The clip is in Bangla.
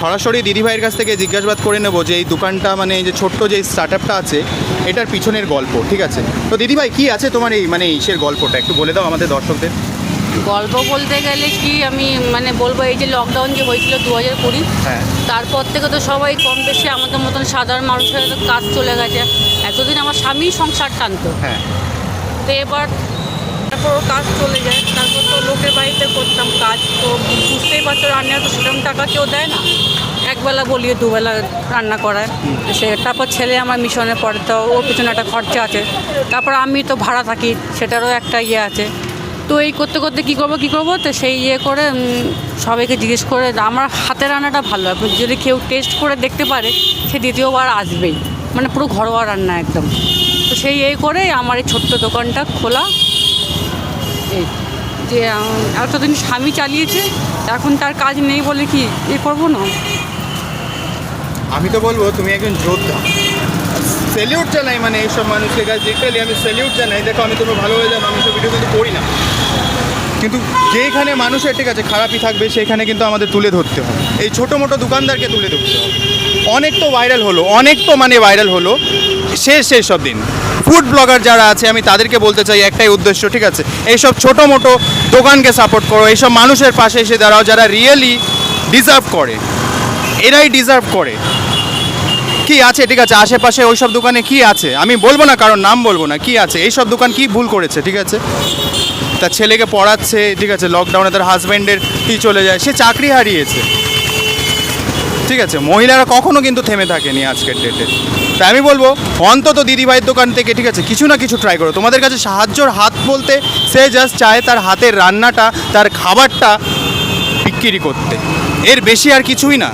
সরাসরি দিদিভাইয়ের কাছ থেকে জিজ্ঞাসাবাদ করে নেব যে এই দোকানটা মানে এই যে ছোট্ট যে স্টার্ট আপটা আছে এটার পিছনের গল্প ঠিক আছে? তো দিদিভাই কি আছে তোমার এই মানে ইসের গল্পটা? একটু বলে দাও আমাদের দর্শকদের। গল্প বলতে গেলে কি আমি মানে বলব এই যে লকডাউন যে হয়েছিল দু হাজার কুড়ি হ্যাঁ। তারপর থেকে তো সবাই কম বেশি আমাদের মতন সাধারণ মানুষের কাজ চলে গেছে। এতদিন আমার স্বামী সংসার টানতো। হ্যাঁ। তো এবার তারপর কাজ চলে যায়। তারপর তো লোকের বাড়িতে করতাম কাজ। তো বুঝতেই পারছ রান্না তো সেরকম টাকা কেউ দেয় না। একবেলা বলিয়ে দুবেলা রান্না করায়। সে তারপর ছেলে আমার মিশনে পড়ে তো ওর পিছনে একটা খরচা আছে। তারপর আমি তো ভাড়া থাকি সেটারও একটা ইয়ে আছে। তো এই করতে করতে কী করব কী করব? তো সেই ইয়ে করে সবাইকে জিজ্ঞেস করে আমার হাতের রান্নাটা ভালো হয়। যদি কেউ টেস্ট করে দেখতে পারে সে দ্বিতীয়বার আসবেই। মানে পুরো ঘরোয়া রান্না একদম। তো সেই এই করে আমার এই ছোট্ট দোকানটা খোলা। এই যে এতদিন স্বামী চালিয়েছে, এখন তার কাজ নেই বলে কি এ করব না? আমি তো বলব, তুমি একজন যোদ্ধা। সেলিউট জানাই মানে এইসব মানুষের কাছে লিটারালি আমি সেলিউট জানাই। দেখো, আমি তোমার ভালো হয়ে জানো আমি সব ভিডিও কিন্তু করি না। কিন্তু যেখানে মানুষের ঠিক আছে, খারাপই থাকবে সেখানে কিন্তু আমাদের তুলে ধরতে হবে। এই ছোটো মোটো দোকানদারকে তুলে ধরতে হবে। অনেক তো ভাইরাল হলো, অনেক তো মানে ভাইরাল হলো। শেষ শেষ সব দিন। ফুড ব্লগার যারা আছে, আমি তাদেরকে বলতে চাই একটাই উদ্দেশ্য, ঠিক আছে? এইসব ছোটো মোটো দোকানকে সাপোর্ট করো, এইসব মানুষের পাশে এসে দাঁড়াও যারা রিয়েলি ডিজার্ভ করে। এরাই ডিজার্ভ করে। কি আছে? ঠিক আছে, আশেপাশে ওই সব দোকানে কি আছে? আমি বলব না, কারণ নাম বলব না, কি আছে? এই সব দোকান কি ভুল করেছে, ঠিক আছে? তার ছেলেকে পড়াচ্ছে, ঠিক আছে লকডাউনে তার হাজব্যান্ডের কি চলে যায়, সে চাকরি হারিয়েছে। ঠিক আছে, মহিলারা কখনো কিন্তু থেমে থাকেনি আজকের ডেটে তাই আমি বলব, অন্তত দিদিভাইয়ের দোকান থেকে, ঠিক আছে, কিছু না কিছু ট্রাই করো। তোমাদের কাছে সাহায্যর হাত বলতে সে জাস্ট চায় তার হাতের রান্নাটা, তার খাবারটা বিক্রি করতে। এর বেশি আর কিছুই না।